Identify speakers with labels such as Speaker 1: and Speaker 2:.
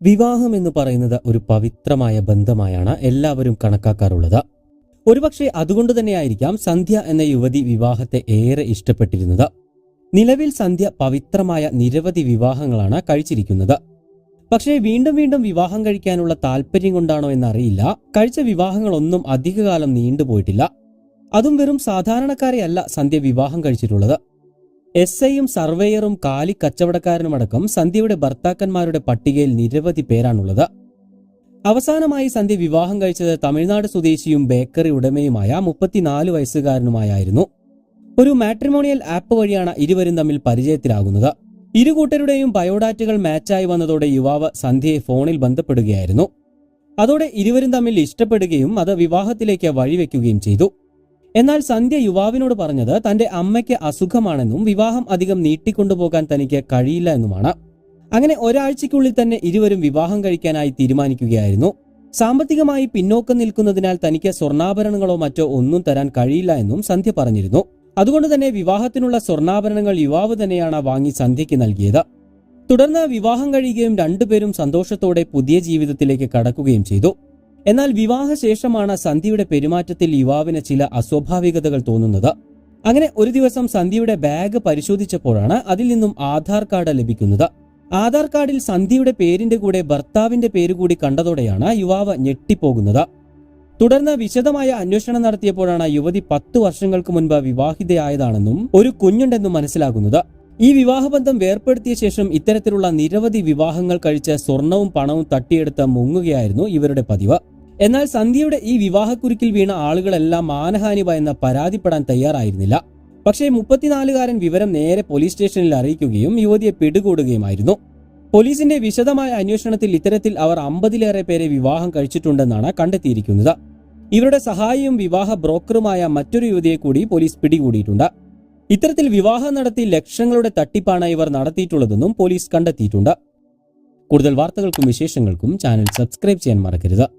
Speaker 1: വിവാഹം എന്ന് പറയുന്നത് ഒരു പവിത്രമായ ബന്ധമായാണ് എല്ലാവരും കണക്കാക്കാറുള്ളത്. ഒരുപക്ഷെ അതുകൊണ്ട് തന്നെയായിരിക്കാം സന്ധ്യ എന്ന യുവതി വിവാഹത്തെ ഏറെ ഇഷ്ടപ്പെട്ടിരുന്നത്. നിലവിൽ സന്ധ്യ പവിത്രമായ നിരവധി വിവാഹങ്ങളാണ് കഴിച്ചിരിക്കുന്നത്. പക്ഷേ വീണ്ടും വീണ്ടും വിവാഹം കഴിക്കാനുള്ള താല്പര്യം കൊണ്ടാണോ എന്നറിയില്ല. കഴിച്ച വിവാഹങ്ങളൊന്നും അധികകാലം നീണ്ടുപോയിട്ടില്ല. അതും വെറും സാധാരണക്കാരെയല്ല സന്ധ്യ വിവാഹം കഴിച്ചിട്ടുള്ളത്. എസ് ഐയും സർവേയറും കാലി കച്ചവടക്കാരനുമടക്കം സന്ധ്യയുടെ ഭർത്താക്കന്മാരുടെ പട്ടികയിൽ നിരവധി പേരാണുള്ളത്. അവസാനമായി സന്ധ്യ വിവാഹം കഴിച്ചത് തമിഴ്നാട് സ്വദേശിയും ബേക്കറി ഉടമയുമായ മുപ്പത്തിനാല് വയസ്സുകാരനുമായിരുന്നു ഒരു മാട്രിമോണിയൽ ആപ്പ് വഴിയാണ് ഇരുവരും തമ്മിൽ പരിചയത്തിലാകുന്നത്. ഇരു കൂട്ടരുടെയും ബയോഡാറ്റകൾ മാച്ചായി വന്നതോടെ യുവാവ് സന്ധ്യയെ ഫോണിൽ ബന്ധപ്പെടുകയായിരുന്നു. അതോടെ ഇരുവരും തമ്മിൽ ഇഷ്ടപ്പെടുകയും അത് വിവാഹത്തിലേക്ക് വഴിവെക്കുകയും ചെയ്തു. എന്നാൽ സന്ധ്യ യുവാവിനോട് പറഞ്ഞത് തന്റെ അമ്മയ്ക്ക് അസുഖമാണെന്നും വിവാഹം അധികം നീട്ടിക്കൊണ്ടുപോകാൻ തനിക്ക് കഴിയില്ല എന്നുമാണ്. അങ്ങനെ ഒരാഴ്ചയ്ക്കുള്ളിൽ തന്നെ ഇരുവരും വിവാഹം കഴിക്കാനായി തീരുമാനിക്കുകയായിരുന്നു. സാമ്പത്തികമായി പിന്നോക്കം നിൽക്കുന്നതിനാൽ തനിക്ക് സ്വർണാഭരണങ്ങളോ മറ്റോ ഒന്നും തരാൻ കഴിയില്ല എന്നും സന്ധ്യ പറഞ്ഞിരുന്നു. അതുകൊണ്ട് തന്നെ വിവാഹത്തിനുള്ള സ്വർണാഭരണങ്ങൾ യുവാവ് തന്നെയാണ് വാങ്ങി സന്ധ്യയ്ക്ക് നൽകിയത്. തുടർന്ന് വിവാഹം കഴിയുകയും രണ്ടുപേരും സന്തോഷത്തോടെ പുതിയ ജീവിതത്തിലേക്ക് കടക്കുകയും ചെയ്തു. എന്നാൽ വിവാഹശേഷമാണ് സന്ധ്യയുടെ പെരുമാറ്റത്തിൽ യുവാവിന് ചില അസ്വാഭാവികതകൾ തോന്നുന്നത്. അങ്ങനെ ഒരു ദിവസം സന്ധ്യയുടെ ബാഗ് പരിശോധിച്ചപ്പോഴാണ് അതിൽ നിന്നും ആധാർ കാർഡ് ലഭിക്കുന്നത്. ആധാർ കാർഡിൽ സന്ധ്യയുടെ പേരിന്റെ കൂടെ ഭർത്താവിന്റെ പേര് കൂടി കണ്ടതോടെയാണ് യുവാവ് ഞെട്ടിപ്പോകുന്നത്. തുടർന്ന് വിശദമായ അന്വേഷണം നടത്തിയപ്പോഴാണ് യുവതി പത്ത് വർഷങ്ങൾക്ക് മുൻപ് വിവാഹിതയായതാണെന്നും ഒരു കുഞ്ഞുണ്ടെന്നും മനസ്സിലാകുന്നത്. ഈ വിവാഹബന്ധം വേർപ്പെടുത്തിയ ശേഷം ഇത്തരത്തിലുള്ള നിരവധി വിവാഹങ്ങൾ കഴിച്ച് സ്വർണവും പണവും തട്ടിയെടുത്ത് മുങ്ങുകയായിരുന്നു ഇവരുടെ പതിവ്. എന്നാൽ സന്ധ്യയുടെ ഈ വിവാഹക്കുരുക്കിൽ വീണ ആളുകളെല്ലാം മാനഹാനി ഭയന്ന് പരാതിപ്പെടാൻ തയ്യാറായിരുന്നില്ല. പക്ഷേ മുപ്പത്തിനാലുകാരൻ വിവരം നേരെ പോലീസ് സ്റ്റേഷനിൽ അറിയിക്കുകയും യുവതിയെ പിടികൂടുകയുമായിരുന്നു. പോലീസിന്റെ വിശദമായ അന്വേഷണത്തിൽ ഇത്തരത്തിൽ അവർ അമ്പതിലേറെ പേരെ വിവാഹം കഴിച്ചിട്ടുണ്ടെന്നാണ് കണ്ടെത്തിയിരിക്കുന്നത്. ഇവരുടെ സഹായിയും വിവാഹ ബ്രോക്കറുമായ മറ്റൊരു യുവതിയെ കൂടി പോലീസ് പിടികൂടിയിട്ടുണ്ട്. ഇത്തരത്തിൽ വിവാഹം നടത്തി ലക്ഷങ്ങളുടെ തട്ടിപ്പാണ് ഇവർ നടത്തിയിട്ടുള്ളതെന്നും പോലീസ് കണ്ടെത്തിയിട്ടുണ്ട്. കൂടുതൽ വാർത്തകൾക്കും വിശേഷങ്ങൾക്കും ചാനൽ സബ്സ്ക്രൈബ് ചെയ്യാൻ മറക്കരുത്.